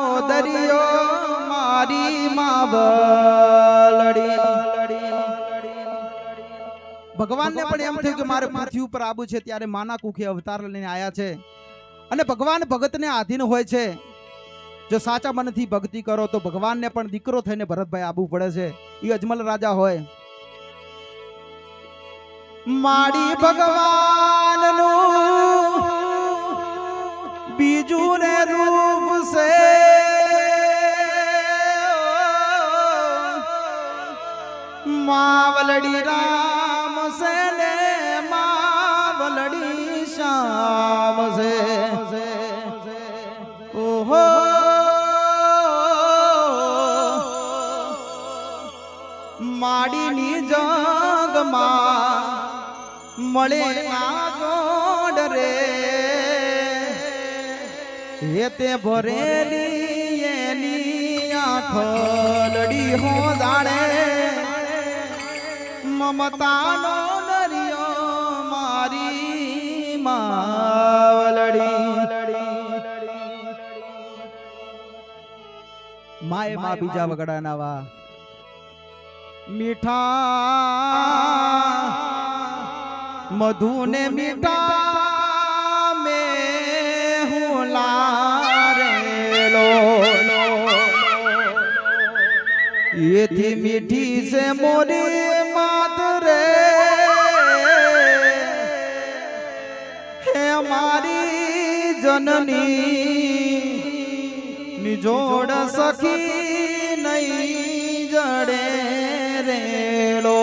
દરિયો મારી માવલડી. ભગવાનને પણ એમ થયું કે મારે પૃથ્વી ઉપર આવું છે ત્યારે માના કુખે અવતાર લઈને આયા છે. અને ભગવાન ભગતને આધીન હોય છે. જો સાચા મનથી ભક્તિ કરો તો ભગવાનને પણ દીકરો થઈને ભરતભાઈ આવવું પડે છે. એ અજમલ રાજા હોય. માડી ભગવાનનું માવલડી રામ છે ને માવલડી શ્યામ છે. ઓહો. માડીની જગમાં મળે આ જોડ રે. હે તે ભરેલી એની આંખલડી હો જાણે મમતાનો નરિયો મારી માવલડી. માયમાં બીજા વગડાના વા મીઠા મધુ ને મીઠા મે હું લારેલો. એથી મીઠી છે મોરી મારી જનની નિજોડ સખી નહીં જડે રેલો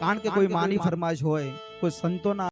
કારણ કે કોઈ માની ફરમાશ હોય કોઈ સંતોના